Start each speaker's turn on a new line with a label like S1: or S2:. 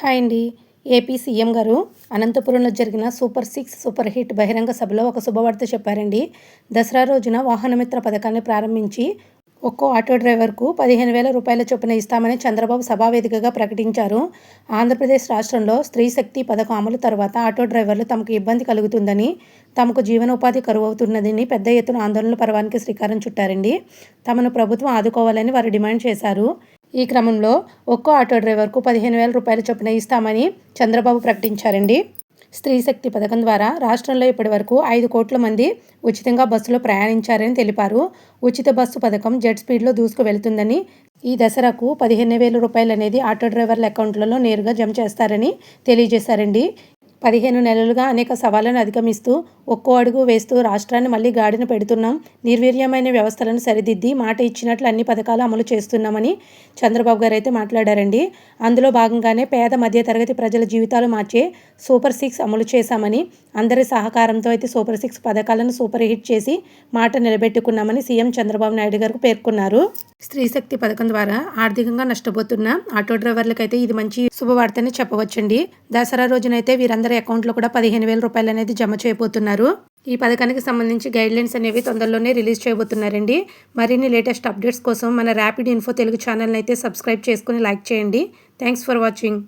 S1: Hi అండి. AP CM గారు అనంతపురంలో జరిగిన సూపర్ సిక్స్ సూపర్ హిట్ బహిరంగ సభలో ఒక శుభవార్త చెప్పారండి. దసరా రోజున వాహనమిత్ర పథకాన్ని ప్రారంభించి ఒక్కో ఆటో డ్రైవర్కు పదిహేను వేల రూపాయల చొప్పున ఇస్తామని చంద్రబాబు సభావేదికగా ప్రకటించారు. ఆంధ్రప్రదేశ్ రాష్ట్రంలో స్త్రీ శక్తి పథకం అమలు తర్వాత ఆటో డ్రైవర్లు తమకు ఇబ్బంది కలుగుతుందని తమకు జీవనోపాధి కరువు అవుతున్నదని పెద్ద ఎత్తున ఆందోళన పర్వానికి శ్రీకారం చుట్టారండి. తమను ప్రభుత్వం ఆదుకోవాలని వారు డిమాండ్ చేశారు. ఈ క్రమంలో ఒక్కో ఆటో డ్రైవర్కు పదిహేను వేల రూపాయల చొప్పున ఇస్తామని చంద్రబాబు ప్రకటించారండి. స్త్రీ శక్తి పథకం ద్వారా రాష్ట్రంలో ఇప్పటి వరకు ఐదు కోట్ల మంది ఉచితంగా బస్సులో ప్రయాణించారని తెలిపారు. ఉచిత బస్సు పథకం జెట్ స్పీడ్లో దూసుకు వెళుతుందని ఈ దసరాకు పదిహేను వేల రూపాయలు అనేది ఆటో డ్రైవర్ల అకౌంట్లలో నేరుగా జమ చేస్తారని తెలియజేశారండి. పదిహేను నెలలుగా అనేక సవాళ్ళను అధిగమిస్తూ ఒక్కో అడుగు వేస్తూ రాష్ట్రాన్ని మళ్ళీ గాడిన పెడుతున్నాం. నిర్వీర్యమైన వ్యవస్థలను సరిదిద్ది మాట ఇచ్చినట్లు అన్ని పథకాలు అమలు చేస్తున్నామని చంద్రబాబు గారు అయితే మాట్లాడారండి. అందులో భాగంగానే పేద మధ్యతరగతి ప్రజల జీవితాలు మార్చే సూపర్ సిక్స్ అమలు చేశామని అందరి సహకారంతో అయితే సూపర్ సిక్స్ పథకాలను సూపర్ హిట్ చేసి మాట నిలబెట్టుకున్నామని సీఎం చంద్రబాబు నాయుడు గారు పేర్కొన్నారు. స్త్రీ శక్తి పథకం ద్వారా ఆర్థికంగా నష్టపోతున్న ఆటో డ్రైవర్లకైతే ఇది మంచి శుభవార్తని చెప్పవచ్చండి. దసరా రోజునైతే వీరందరూ అకౌంట్లో కూడా పదిహేను వేల రూపాయలు అనేది జమ చేయబోతున్నారు. ఈ పథకానికి సంబంధించి గైడ్ లైన్స్ అనేవి తొందరలోనే రిలీజ్ చేయబోతున్నారండి. మరిన్ని లేటెస్ట్ అప్డేట్స్ కోసం మన ర్యాపిడ్ ఇన్ఫో తెలుగు ఛానల్ని అయితే సబ్స్క్రైబ్ చేసుకుని లైక్ చేయండి. Thanks for watching